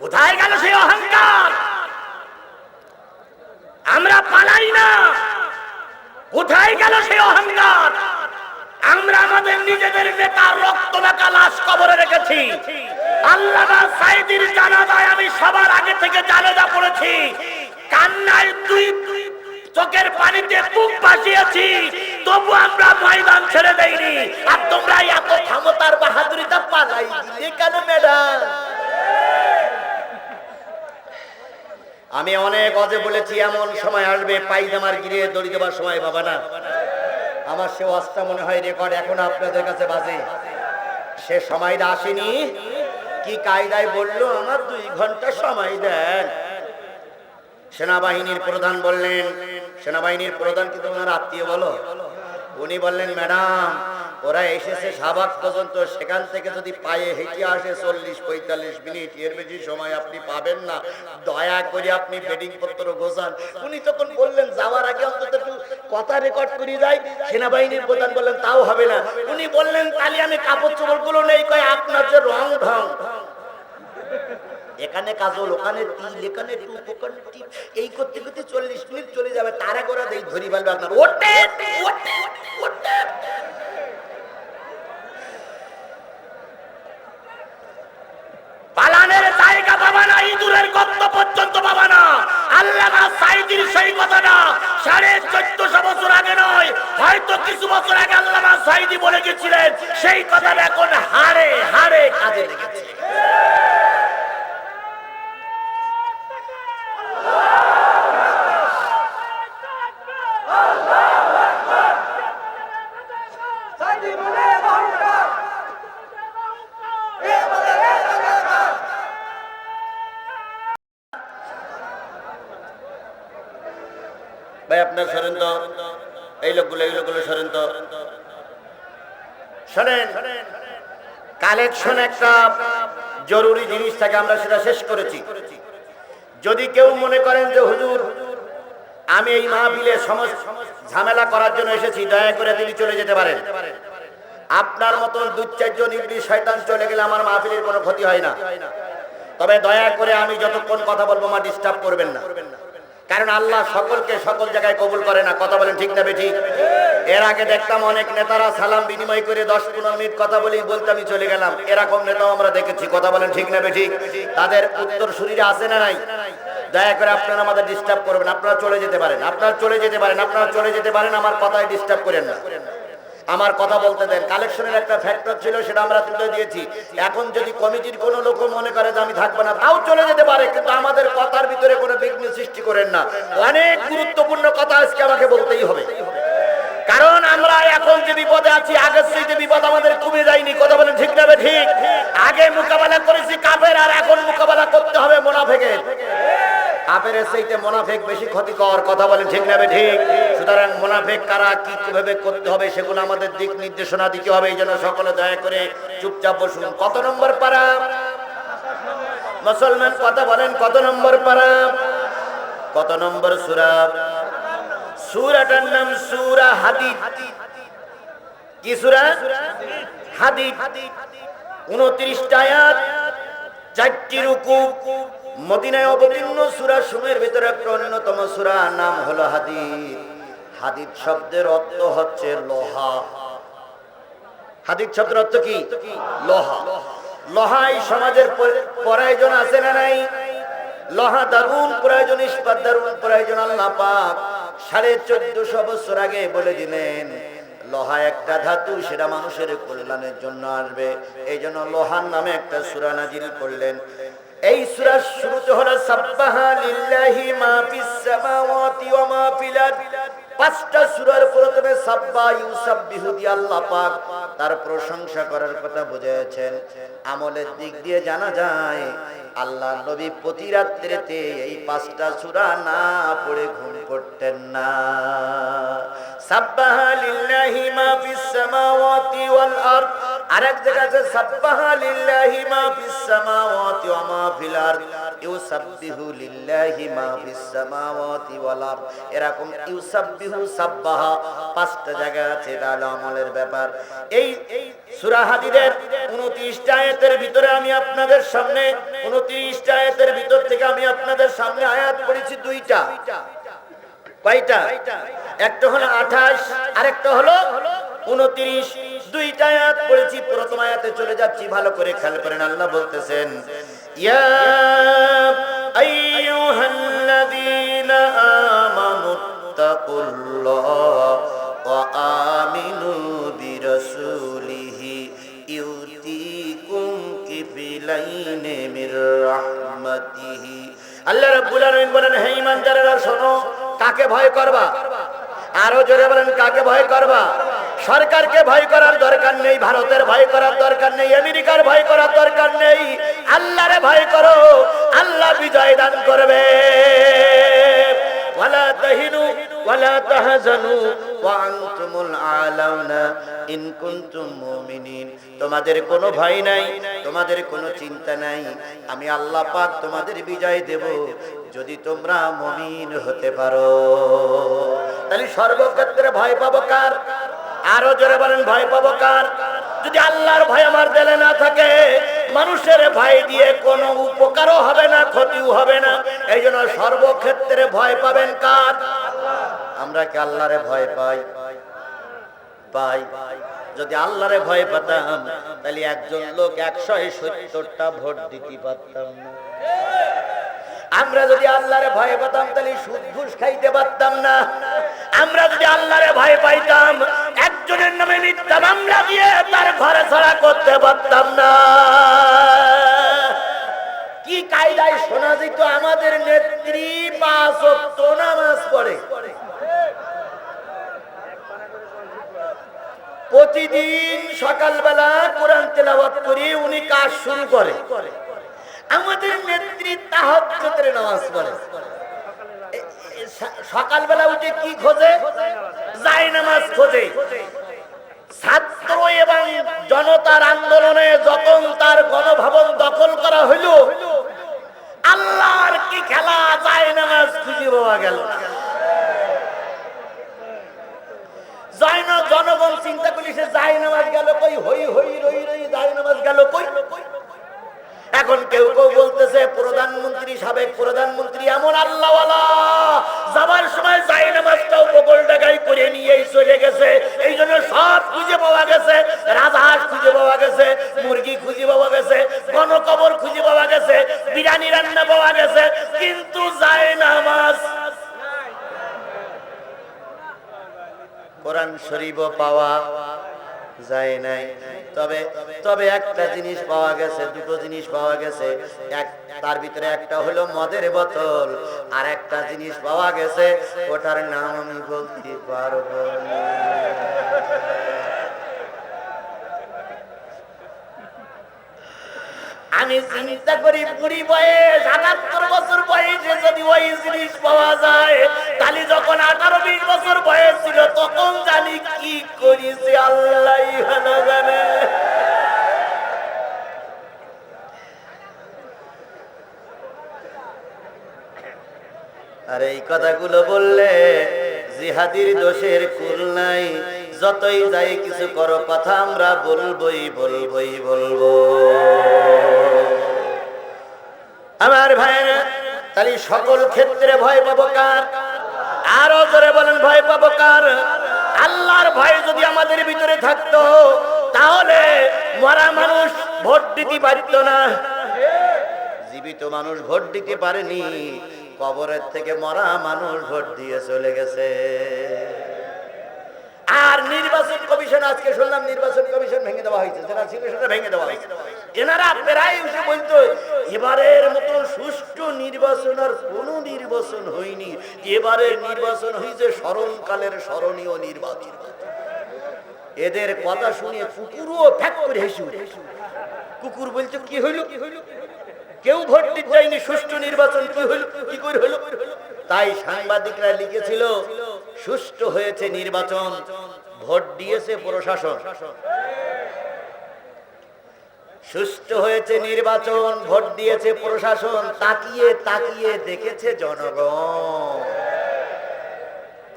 কোথায় গেল সেই অহংকার? আমরা পালাই না। কোথায় গেল সেই অহংকার? আমরা আমাদের নিজেদের নেতার রক্ত মাখা লাশ কবরে রেখেছি। আল্লামা সাইদির জানাজায় আমি সবার আগে থেকে জানাজা পড়েছি। কান্নায় দুই চোখের পানিতে বুক ভাসিয়েছি। তবু আমরা ময়দান ছেড়ে দেইনি। আর তোমরা এত ক্ষমতার বাহাদুরিটা পালাই কেন ম্যাডাম? আমি অনেক অজে বলেছি, এমন সময় আসবে পাইজামার গিরে দড়ি দেবার সময় বাবা না আমার সে অস্তা মনে হয় রেকর্ড এখন আপনাদের কাছে বাজে। সে সময়টা আসেনি। কি কায়দায় বলল, আমার দুই ঘণ্টা সময় দেন। সেনাবাহিনীর প্রধান বললেন, সেনাবাহিনীর প্রধান কিন্তু ওনার আত্মীয় বলো? উনি বললেন, ম্যাডাম ওরা এসেছে সাবাক পর্যন্ত, সেখান থেকে যদি পায়ে হেঁটে আসে চল্লিশ, পঁয়তাল্লিশ মিনিট, এর বেশি সময় আপনি পাবেন না। দয়া করে আপনি বেডিং পত্র গোছান। উনি তখন বললেন, যাওয়ার আগে অন্তত একটু কথা রেকর্ড করে যাই। সেনাবাহিনীর প্রধান বললেন, তাও হবে না। উনি বললেন, তাহলে আমি কাপড় চোপড়গুলো নেই। কয়, আপনার যে রং ঢং। এখানে কাজল, ওখানে তিল, এখানে এই করতে করতে চল্লিশ মিনিট চলে যাবে। তারা করে দেই ধরি ফেলবে আপনার। ওটে পালানের জায়গা পাবা না ইঁদুরের গর্ত পর্যন্ত পাবা না। আল্লামা সাইদির সেই কথাটা সাড়ে চোদ্দশো বছর আগে নয়, হয়তো কিছু বছর আগে আল্লামা সাইদি বলে গেছিলেন, সেই কথাটা এখন হারে হারে কাজে লেগেছে ভাই, আপনার সরেন তো। এই লোকগুলো এই লোকগুলো সরেন তো। শোনেন, কালেকশন একটা জরুরি জিনিস থাকে, আমরা সেটা শেষ করেছি। যদি কেউ মনে করেন যে, হুজুর, আমি এই মাহফিলে সমস্ত ঝামেলা করার জন্য এসেছি, দয়া করে তিনি চলে যেতে পারেন। আপনার মতন দু চারজন ইবলিশ শয়তান চলে গেলে আমার মাহফিলের কোনো ক্ষতি হয় না। তবে দয়া করে আমি যতক্ষণ কথা বলব মা ডিস্টার্ব করবেন না। কারণ আল্লাহ সকলকে সকল জায়গায় কবুল করে না। কথা বলেন ঠিক না বেঠি? এর আগে দেখতাম অনেক নেতারা সালাম বিনিময় করে দশ পনেরো মিনিট কথা বলি বলতে আমি চলে গেলাম। এরকম নেতাও আমরা দেখেছি। কথা বলেন ঠিক না বেঠি? তাদের উত্তর শরীরে আসে না নাই? দয়া করে আপনারা আমাদের ডিস্টার্ব করবেন। আপনারা চলে যেতে পারেন। আপনারা চলে যেতে পারেন। আপনারা চলে যেতে পারেন। আমার কথায় ডিস্টার্ব করেন না। আমার কথা বলতে দেন। কালেকশনের একটা ফ্যাক্টর ছিল, সেটা আমরা তুলে দিয়েছি। এখন যদি কমিটির কোনো লোক মনে করে যে আমি থাকব না, তাও চলে যেতে পারে, কিন্তু আমাদের কথার ভিতরে কোনো বিঘ্ন সৃষ্টি করেন না। অনেক গুরুত্বপূর্ণ কথা আজকে আমাকে বলতেই হবে। কারণ আমরা এখন যে বিপদে আছি, আগের সেই বিপদ আমাদের কমে যায়নি। কথা বলেন ঠিক না ঠিক? আগে মোকাবেলা করেছি কাপের, আর এখন মোকাবেলা করতে হবে মোনাফেকের। কাপের সেইতে মোনাফেক বেশি ক্ষতিকর, কথা বলেন ঠিক না ঠিক? সুতরাং মোনাফেক কারা কি কীভাবে করতে হবে সেগুলো আমাদের দিক নির্দেশনা দিতে হবে, এই জন্য সকলে দয়া করে চুপচাপ বসুন। কত নম্বর পারা মুসলমান, কথা বলেন, কত নম্বর পারা কত নম্বর সুরা? সুরাটার নাম সুরা হাদিদ। কি সুরা? হাদিদ। উনত্রিশটা আয়াত, চারটি রুকু মদিনায় অবতীর্ণ সুরা সুমের ভিতরে একটা অন্যতম সুরা, নাম হলো হাদিদ। হাদিদ শব্দের অর্থ হচ্ছে লোহা। হাদিদ শব্দের অর্থ কি? লোহা। লোহা এই সমাজের প্রয়োজন আছে না নাই? লোহা দারুণ প্রয়োজন, ইস্পাত দারুণ প্রয়োজন, আল্লাহ পাক সাড়ে চোদ্দশো বছর আগে বলে দিলেন, লোহা একটা ধাতু, সেটা মানুষের কল্যাণের জন্য আসবে। এই জন্য লোহার নামে একটা সুরা নাজিল করলেন। এই সূরার শুরুতে হলো, সাব্বাহা লিল্লাহি মা ফিস সামাওয়াতি ওয়া মা ফিল পাঁচটা সূরার প্রথমে সাব্বা ইউসাব্বিহু দিয়ে আল্লাহ পাক তার প্রশংসা করার কথা বুঝিয়েছেন। আমলের দিক দিয়ে জানা যায়, আল্লাহ নবী প্রতি রাত্রিতে এই পাঁচটা সূরা না পড়ে ঘুম করতেন না। লিল্লাহি মা ফিস সামাওয়াতি এরকম পাঁচটা জায়গা আছে আমলের ব্যাপার। এই সূরা হাদিদের 29 আয়াতের ভিতরে আমি আপনাদের সামনে 29 আয়াতের ভিতর থেকে আমি আপনাদের সামনে আয়াত পড়েছি দুইটা। কয়টা? একটা হলো আঠাশ, আরেকটা হলো উনত্রিশ। দুইটা আয়াত পড়েছি, প্রথম আয়াতে চলে যাচ্ছি, ভালো করে খেয়াল করেন, আল্লাহ বলতেছেন, ইয়া আল্লাহ রাব্বুল আলামিন বলেন, হে ঈমানদারেরা, শোনো, কাকে ভয় করবা? আরও জোরে বলেন, কাকে ভয় করবা? সরকারকে ভয় করার দরকার নেই, ভারতের ভয় করার দরকার নেই, আমেরিকার ভয় করার দরকার নেই। আল্লাহরে ভয় করো, আল্লাহ বিজয় দান করবে। ওয়ালা তাহিনু, ওয়ালা তাহজানু তোমাদের কোনো ভয় নাই, তোমাদের কোনো চিন্তা নাই। আমি আল্লাহ পাক তোমাদের বিজয় দেব, যদি তোমরা মুমিন হতে পারো। তাহলে সর্বক্ষেত্রে ভয় পাবো কার? আরও জোরে বলেন, ভয় পাবো কার? যদি আল্লাহর ভয় আমার দিলে না থাকে, মানুষের ভয় দিয়ে কোনো উপকারও হবে না, ক্ষতিও হবে না। এই জন্য সর্বক্ষেত্রে ভয় পাবেন কার? আমরা কি আল্লাহরে ভয় পাই? পাই। যদি আল্লাহরে ভয় পেতাম, তাহলে একজন লোক একশো সত্তরটা ভোট দিতে পারতাম না। আমরা যদি আল্লাহরে ভয় পেতাম, তাহলে সুদ ঘুষ খাইতে পারতাম না। আমরা যদি আল্লাহরে ভয় পাইতাম, একজনের নামে মিথ্যা মামলা দিয়ে তার ঘরে ছাড়া করতে পারতাম না। কি কায়দায় শোনা যেত আমাদের নেত্রী পাঁচ নামাজ পড়ে? প্রতিদিন সকালবেলা কোরআন তেলাওয়াত করে উনি কাজ শুরু করে। আমাদের নেত্রী তাহাজ্জুদের নামাজ পড়ে। সকালবেলা উঠে কি খোঁজে? যায় নামাজ খোঁজে। ছাত্র এবং জনতার আন্দোলনে যখন তার গণভবন দখল করা হইল, আল্লাহর কি খেলা যায় নামাজ খুঁজে পাওয়া গেল না। জনগণ চিন্তা করি সে যায় নামাজ গেল কই? হই হই, রই রই যায় নামাজ গেল কই? এখন কেউ কেউ বলতেছে, প্রধানমন্ত্রী সাবেক প্রধানমন্ত্রী এমন আল্লাহ যাবার সময় যাই নামাজটাও বগল ডাকাই করে নিয়েই চলে গেছে। এই জন্য সব খুঁজে পাওয়া গেছে, রাজহাঁস খুঁজে পাওয়া গেছে, মুরগি খুঁজে পাওয়া গেছে, গণকবর খুঁজে পাওয়া গেছে, বিরিয়ানি রান্না পাওয়া গেছে, কিন্তু যায় নামাজ কোরআন শরীফও পাওয়া যায় নাই তবে তবে একটা জিনিস পাওয়া গেছে, দুটো জিনিস পাওয়া গেছে এক, তার ভিতরে একটা হলো মদের বোতল, আর একটা জিনিস পাওয়া গেছে, ওটার নাম আমি বলতে পারব। আমি চিন্তা করি, বুড়ি বয়স, আটাত্তর বছর বয়সে যদি ওই জিনিস পাওয়া যায় আর এই কথাগুলো বললে জিহাদির দোষের কুল নাই। যতই যাই কিছু করো, কথা আমরা বলবই বলবই, বলব। আমার ভাইরা তাহলে সকল ক্ষেত্রে ভয় পাবো কার? আরও জোরে বলেন, ভয় পাবো কার? আল্লাহর ভয় যদি আমাদের ভিতরে থাকতো, তাহলে মরা মানুষ ভোট দিতে পারিত না। জীবিত মানুষ ভোট দিতে পারেনি, কবরের থেকে মরা মানুষ ভোট দিয়ে চলে গেছে। আর নির্বাচন কমিশন, আজকে শুনলাম নির্বাচন কমিশন ভেঙে দেওয়া হয়েছে যেটা ছিল সেটা ভেঙে দেওয়া হয়েছে। এনারা প্রায় এসে বলতো, এবারের মতো সুষ্ঠু নির্বাচন আর কোন নির্বাচন হয়নি। এবারের নির্বাচন হয়েছে স্মরণকালের স্মরণীয় নির্বাচন। এদের কথা শুনে কুকুরও ফ্যাক করে হেসে উঠে। কুকুর বলছে কি হইল কি হইল? কেউ ভোট দিতে যায়নি, সুষ্ঠু নির্বাচন কি হইল? কি করে হইল? তাই সাংবাদিকরা লিখেছিল সুষ্ঠু হয়েছে নির্বাচন। ভোট দিয়েছে প্রশাসন। সুষ্ঠু হয়েছে নির্বাচন, ভোট দিয়েছে প্রশাসন। তাকিয়ে তাকিয়ে দেখেছে জনগণ।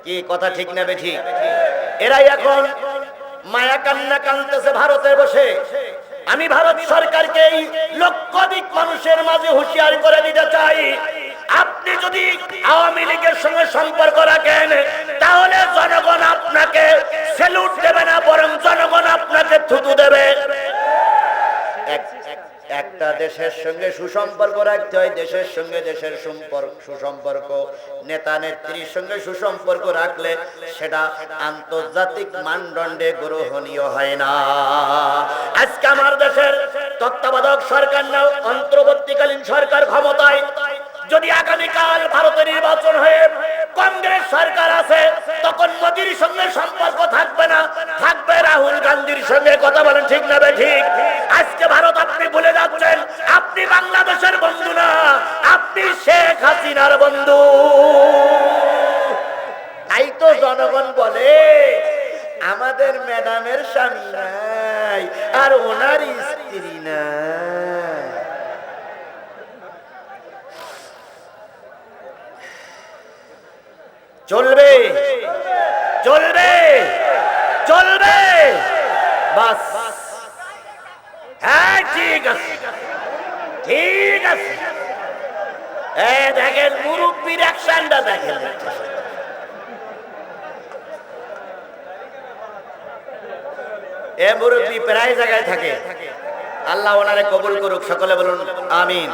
কি কথা ঠিক না বেঠি? এরাই এখন মায়া কান্না কানতেছে ভারতে বসে। আমি ভারত সরকারকে এই লক্ষাধিক মানুষের মাঝে হুঁশিয়ার করে দিতে চাই। আপনি যদি আওয়ামী লীগের সঙ্গে সম্পর্ক রাখেন তাহলে জনগণ আপনাকে সেলুট দেবে না, বরং জনগণ আপনাকে থুতু দেবে। একটা দেশের সঙ্গে সুসম্পর্ক রাখতে হয়, দেশের সঙ্গে দেশের সম্পর্ক সুসম্পর্ক। নেতা নেত্রীর সঙ্গে সুসম্পর্ক রাখলে সেটা আন্তর্জাতিক মানদণ্ডে গ্রহণীয় হয় না। আজকে আমার দেশের তত্ত্বাবধায়ক সরকার না, অন্তর্বর্তীকালীন সরকার ক্ষমতায় যদি আগামীকাল ভারতের নির্বাচন হয়ে কংগ্রেস সরকার আছে, তখন মোদির সঙ্গে সম্পর্ক থাকবে না। থাকবে রাহুল গান্ধীর সঙ্গে, কথা বলেন ঠিক না ঠিক? আজকে ভারত, আপনি ভুলে যাচ্ছেন, আপনি বাংলাদেশের বন্ধু না, আপনি শেখ হাসিনার বন্ধু। তাই তো জনগণ বলে, আমাদের ম্যাডামের স্বামী নাই, আর ওনার স্ত্রী নাই। চলবে। চলবে। চলবে। বাস। হ্যাঁ ঠিক আছে। ঠিক আছে। দেখেন, মুরব্বীর অ্যাকশনটা দেখেন। এ মুরব্বী প্রায় জায়গায় থাকে। আল্লাহ ওনারে কবুল করুক, সকলে বলুন, আমিন।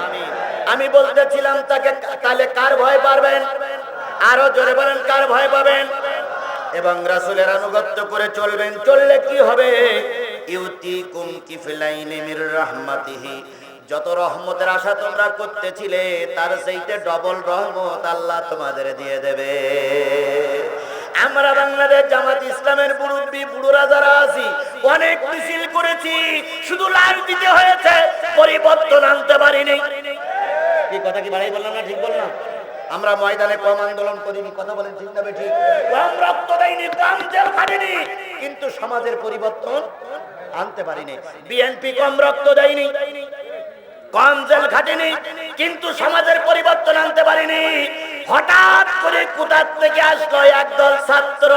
আমি বলতেছিলাম তাকে, তাহলে কার ভয় পারবেন? আরও জোরে বলেন, কার ভয় পাবেন? এবং রাসুলের আনুগত্য করে চলবেন, চললে কি হবে? ইউতি কুম কিফলাইনি মির রাহমাতিহি। যত রহমতের আশা তোমরা করতেছিলে, তার সেইতে ডবল রহমত আল্লাহ তোমাদের দিয়ে দেবে। আমরা বাংলাদেশ জামাত ইসলামের মুরব্বী, বুড়োরা যারা আছি, অনেক মিছিল করেছি, শুধু লাল দিতে হয়েছে, পরিবর্তন আনতে পারিনি। কি কথা কি বাড়াই বললাম না, ঠিক বললাম? আমরা ময়দানে কম আন্দোলন করিনি কথা বলেন ঠিক না ঠিক কম রক্ত দেয়নি কম জেল খাটিনি কিন্তু সমাজের পরিবর্তন আনতে পারিনি। বিএনপি কম রক্ত দেয়নি কম জেল খাটেনি কিন্তু সমাজের পরিবর্তন আনতে পারিনি। হঠাৎ করে কোথার থেকে আসলো একদল ছাত্র?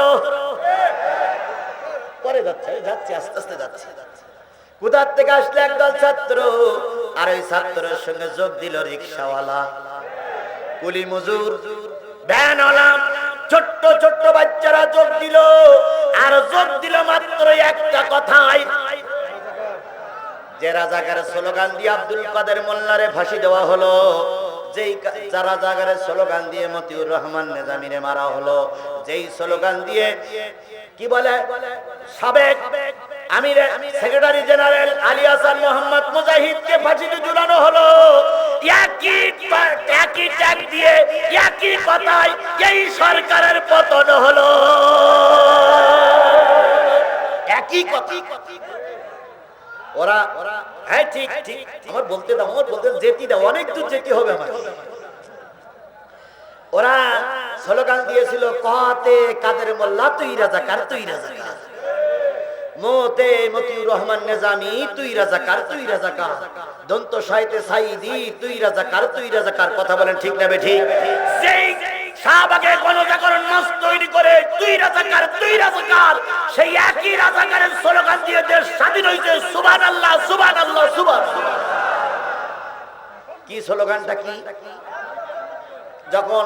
পরে যাচ্ছে যাচ্ছে আস্তে আস্তে যাচ্ছে। কোথার থেকে আসলে একদল ছাত্র? আর ওই ছাত্রের সঙ্গে যোগ দিল রিক্সাওয়ালা। কুলি মজুর ভ্যানওয়ালা ছোট্ট ছোট্ট বাচ্চারা যোগ দিল। আর যোগ দিল মাত্র একটা কথাই। যে রাজাকারের স্লোগান দিয়ে আব্দুল কাদের মোল্লারে ফাঁসি দেওয়া হলো, যেই কা- যা স্লোগান দিয়ে মতিউর রহমান মারা হলো, যেই স্লোগান দিয়ে, কি বলে, সাবেক সেক্রেটারি জেনারেল আলী মোহাম্মদ মুজাহিদকে ফাঁসিতে ঝুলানো হলো, একই একই ট্যাগ দিয়ে একই কথায় এই সরকারের পতন হলো। একই কথা। ওরা হ্যাঁ ঠিক ঠিক। আমার বলতে দাও, আমার বলতে যেতে দাও, অনেক দূর যেতে হবে আমার। ওরা স্লোগান দিয়েছিল, কতে কাদের মোল্লা, তুই রাজা কার, তুই রাজাকার মোতে মতিউর রহমান নেজামি, তুই রাজাকার তুই রাজাকার। দন্ত সাইতে সাইদি তুই রাজাকার তুই রাজাকার। কথা বলেন ঠিক না বে ঠিক সেই শাহবাগে গণজাগরণ মঞ্চ তৈরি করে, তুই তুই সেই একই স্লোগান দিয়ে দেশ স্বাধীন হয়েছে কি স্লোগানটা কি? যখন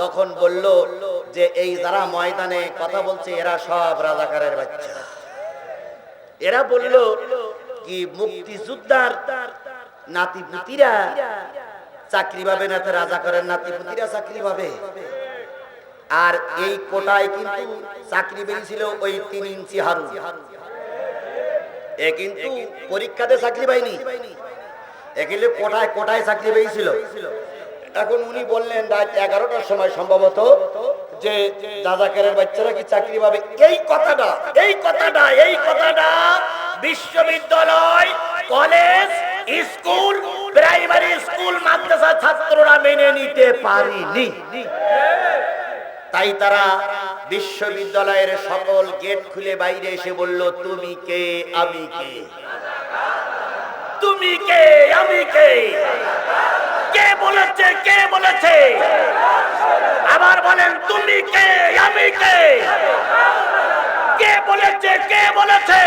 তখন বলল যে এই যারা ময়দানে কথা বলছে, এরা সব রাজাকারের বাচ্চা। এরা বলল, কি মুক্তিযোদ্ধার নাতি পুতিরা চাকরি পাবে না তো রাজাকারের নাতি পুতিরা চাকরি পাবে? আর এই কোটায় কিন্তু চাকরি বেরিয়েছিল ওই তিন ইঞ্চি হারু। এ কিন্তু পরীক্ষাতে চাকরি পাইনি এগুলি কোটায় কোটায় চাকরি পেয়েছিল। এখন উনি বললেন, রাত এগারোটার সময় সম্ভবত যে দাদাকারের বাচ্চারা কি চাকরি পাবে। এই কথাটা এই কথাটা এই কথাটা বিশ্ববিদ্যালয়, কলেজ, স্কুল, প্রাইমারি স্কুল মাদ্রাসা ছাত্ররা মেনে নিতে পারিনি। তাই তারা বিশ্ববিদ্যালয়ের সকল গেট খুলে বাইরে এসে বলল, তুমি কে? আমি কে? তুমি কে? আমি কে? কে বলেছে কে বলেছে? আবার বলেন, তুমি কে? আমি কে? কে বলেছে কে বলেছে?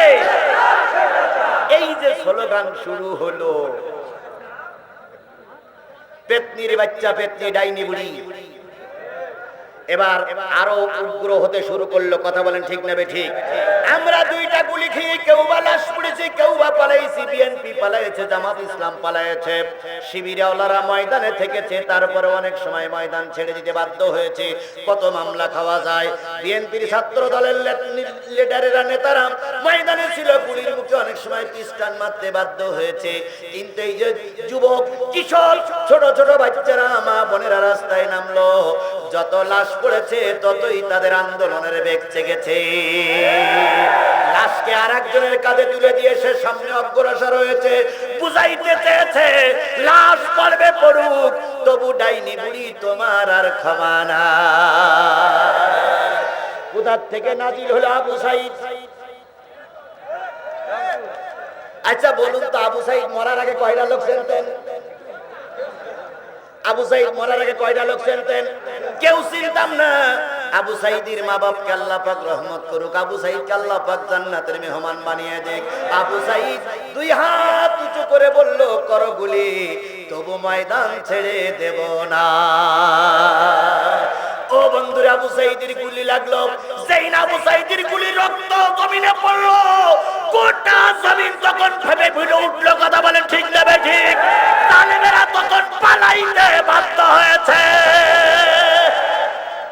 এই যে স্লোগান শুরু হলো। পেতনির বাচ্চা, পেতনি ডাইনি বুড়ি। এবার আরও উগ্র হতে শুরু করল, কথা বলেন ঠিক নেবে ঠিক? আমরা দুইটা গুলি খেয়ে কেউ বা লাশ পড়েছি, কেউ বা পালাইছি, বিএনপি পালাইছে, জামাত ইসলাম পালাইছে। শিবিরাওয়ালারা ময়দানে থেকেছে, তারপরে অনেক সময় ময়দান ছেড়ে দিতে বাধ্য হয়েছে। কত মামলা খাওয়া যায়। বিএনপির ছাত্র দলের লিডারেরা, নেতারা ময়দানে ছিল, গুলির মুখে অনেক সময় পিস্টান মারতে বাধ্য হয়েছে। কিন্তু এই যে যুবক, কিশোর, ছোট ছোট বাচ্চারা, মা বোনেরা রাস্তায় নামলো। যত লাশ পড়েছে, ততই তাদের আন্দোলনের বেগ চেগেছে। লাশকে আর একজনের কাঁধে তুলে দিয়ে সে সামনে অগ্রসর হয়েছে। বুঝাইতে চেয়েছে, লাশ পড়বে পড়ুক, তবু ডাইনি বুড়ি তোমার আর ক্ষমা না কোথার থেকে নাজিল হলো আবু আচ্ছা বলুন তো, আবু সাইদ মরার আগে কয়টা লোক চেনতেন আবু সাইদ মরার আগে কয়টা লোক চিনতেন? কেউ চিনতাম না। আবু সাইদির মা বাপকে আল্লাহ পাক রহমত করুক। আবু সাইদ আল্লাহ পাক জান্নাতের মেহমান বানিয়ে দেখ আবু সাইদ দুই হাত উঁচু করে বলল, করো গুলি, তবু ময়দান ছেড়ে দেব না। ও বন্ধুরা, আবু সাইদের গুলি লাগল।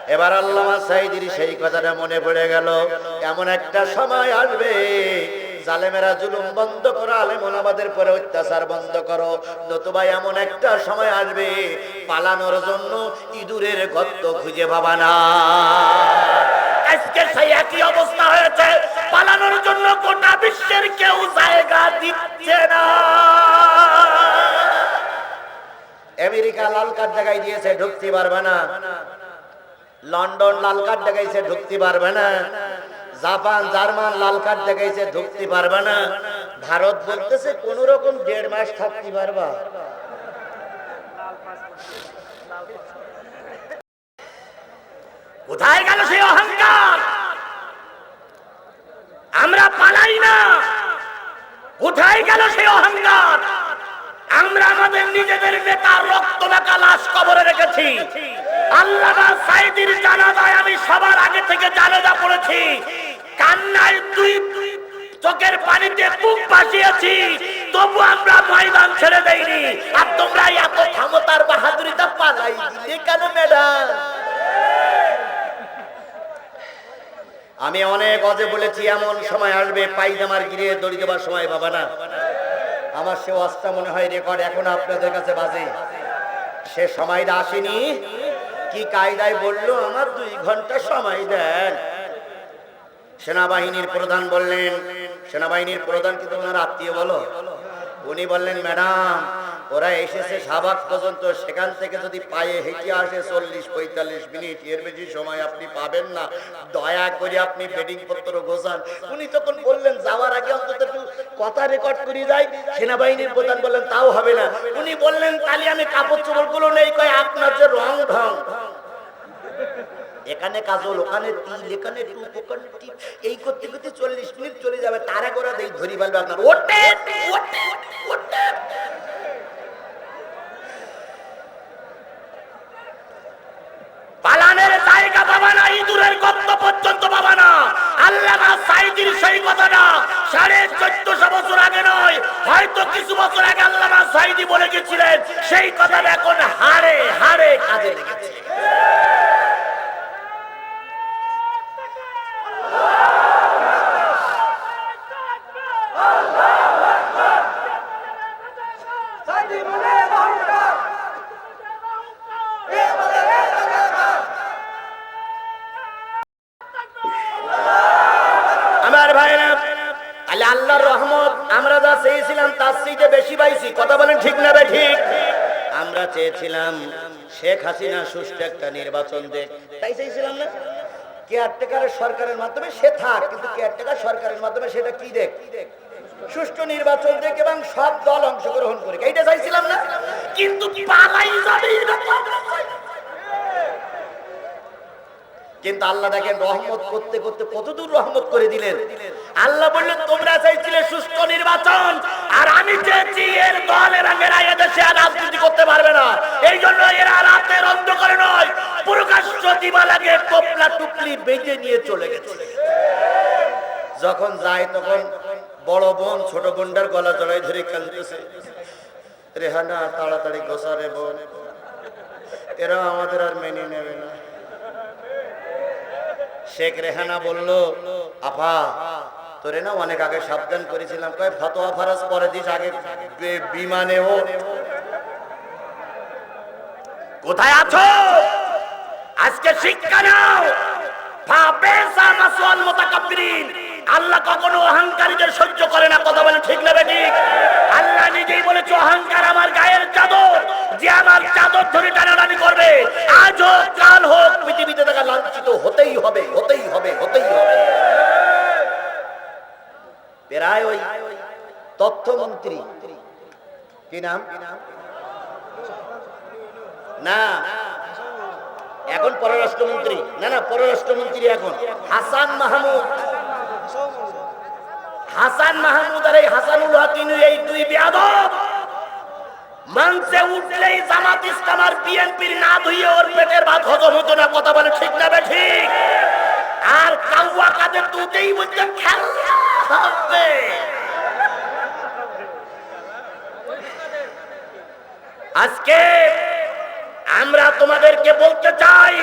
এবার সেই কথাটা মনে পড়ে গেল। এমন একটা সময় আসবে, জালেমেরা জুলুম বন্ধ করো আলেমনাবাদের পরে অত্যাচার বন্ধ করো। নতুবা এমন একটা সময় আসবে, পালানোর জন্য ইঁদুরের গর্ত খুঁজে পাবা না। আজকে সেই একই অবস্থা হয়েছে। পালানোর জন্য গোটা বিশ্বের কেউ জায়গা দিচ্ছে না। আমেরিকা লাল কার্ড দেখাই দিয়েছে ঢুকতে পারবে না। লন্ডন লাল কার্ড দেখাইছে ঢুকতে পারবে না। জাপান জার্মান লাল কার্ড দেখাইছে ঢুকতে পারবে না। ভারত বলতেছে কোন রকম দেড় মাস থাকতে পারবা। কোথায় গেল সেই অহংকার? আমরা পালাই না। কোথায় গেল সেই অহংকার? আমরা আমাদের নিজেদের নেতার রক্ত মাখা লাশ কবরে রেখেছি। আল্লাহ সাইদির জানাজায় আমি সবার আগে থেকে জানাজা পড়েছি। কান্নায় দুই চোখের পানিতে বুক ভাসিয়েছি। তবু আমরা ময়দান ছেড়ে দেইনি। আর তোমরা এত ক্ষমতার বাহাদুরিটা পালাই কেন ম্যাডাম? আমি অনেক অজে বলেছি, এমন সময় আসবে পাইজামার গিরে দড়ি দেবার সময়, বাবা না। আমার সে অস্তা মনে হয় রেকর্ড এখন আপনাদের কাছে বাজে। সে সময়টা আসেনি। কি কায়দায় বলল, আমার দুই ঘণ্টা সময় দেন। সেনাবাহিনীর প্রধান বললেন, সেনাবাহিনীর প্রধান কিন্তু ওনার আত্মীয় বলো? উনি বললেন, ম্যাডাম ওরা এসেছে সাবাক পর্যন্ত, সেখান থেকে যদি পায়ে হেঁটে আসে চল্লিশ, পঁয়তাল্লিশ মিনিট, এর বেশি সময় আপনি পাবেন না। দয়া করে আপনি বেডিং পত্র গোছান। উনি তখন বললেন, যাওয়ার আগে অন্তত একটু কথা রেকর্ড করে যাই। সেনাবাহিনীর প্রধান বললেন, তাও হবে না। উনি বললেন, তাহলে আমি কাপড় চোপড়গুলো নেই, কয় আপনার যে রং ঢং। এখানে কাজল, ওখানে তিল, এখানে টুপ ওখানে টিপ, এই করতে করতে চল্লিশ মিনিট চলে যাবে। তারা করে দেই ধরি ফেলবে আপনার। ওটে ওটে ওটে পালানের জায়গা পাবা না ইঁদুরের গর্ত পর্যন্ত পাবা না আল্লাহ সেই কথাটা সাড়ে চোদ্দশো বছর আগে নয়, হয়তো কিছু বছর আগে আল্লাহ সাইদি বলে গেছিলেন, সেই কথাটা এখন হারে হারে কাজে লেগেছে আল্লাহর রহমত আমরা যা চেয়েছিলাম তার চেয়ে বেশি পাইছি কথা বলেন ঠিক না বে ঠিক আমরা চেয়েছিলাম। শেখ হাসিনা সুষ্ঠু একটা নির্বাচন দেখ। তাই চাইছিলাম না? কেয়ারটেকারের সরকারের মাধ্যমে সে থাক, কিন্তু কেয়ারটেকার সরকারের মাধ্যমে সেটা কি দেখ? সুষ্ঠু নির্বাচন দেখ এবং সব দল অংশগ্রহণ করে এইটা চাইছিলাম না? কিন্তু পালাই যাবে। কিন্তু আল্লাহ দেখেন রহমত করতে করতে কতদূর রহমত করে দিলেন? আল্লাহ বললেন, তোমরা চাইছিলে সুস্থ নির্বাচন, আর আমি চেয়েছি এর দল এরা মেরা এদেশে আর রাজনীতি করতে পারবে না। এই জন্য এরা রাতের অন্ধকারে নয়, প্রকাশ্য দিবা লাগে কপলা টুকলি বেঁধে নিয়ে চলে গেছে। যখন যায় তখন বড় বোন ছোট বোনটার গলা জড়াই ধরে কাঁদতেছে। রেহানা, তাড়াতাড়ি গোসারে বোন। এরা আমাদের আর মেনে নেবে না। শেখ রেহানা বলল, আপা, তোরে না অনেক আগে সাবধান করেছিলাম। কয়, ফতোয়া ফারাজ পরে দিস আগে বিমানে ও কোথায় আছো? আজকে শিক্ষা নাও। ফাবেসা মাসওয়াল মুতাকাব্বিরিন। আল্লাহ কখনো অহংকারীদের সহ্য করে না, কথা বলে ঠিক না ঠিক আল্লাহ নিজেই বলেছে, অহংকার আমার গায়ের চাদর, যে আমার চাদর ধরে টানাটানি করবে, আজ হোক, কাল হোক, পৃথিবীতে তাকে লাঞ্ছিত হতেই হবে হতেই হবে হতেই হবে। প্রায় ওই তথ্যমন্ত্রী, কি নাম? না, এখন পররাষ্ট্রমন্ত্রী, না না, পররাষ্ট্রমন্ত্রী এখন, হাসান মাহমুদ। হাসান মাহমুদ আর এই হাসানুল হাকিনু এই দুই বেয়াদব। মঞ্চে উঠলেই জামাত ইসলাম আর বিএনপির না ধুইয়ে ওর পেটের ভাত হজম হতো না, কথা বলে ঠিক না ঠিক। আর কাউয়া কাদের দুটেই বলছে খেলা আজকে আমরা তোমাদেরকে বলতে চাই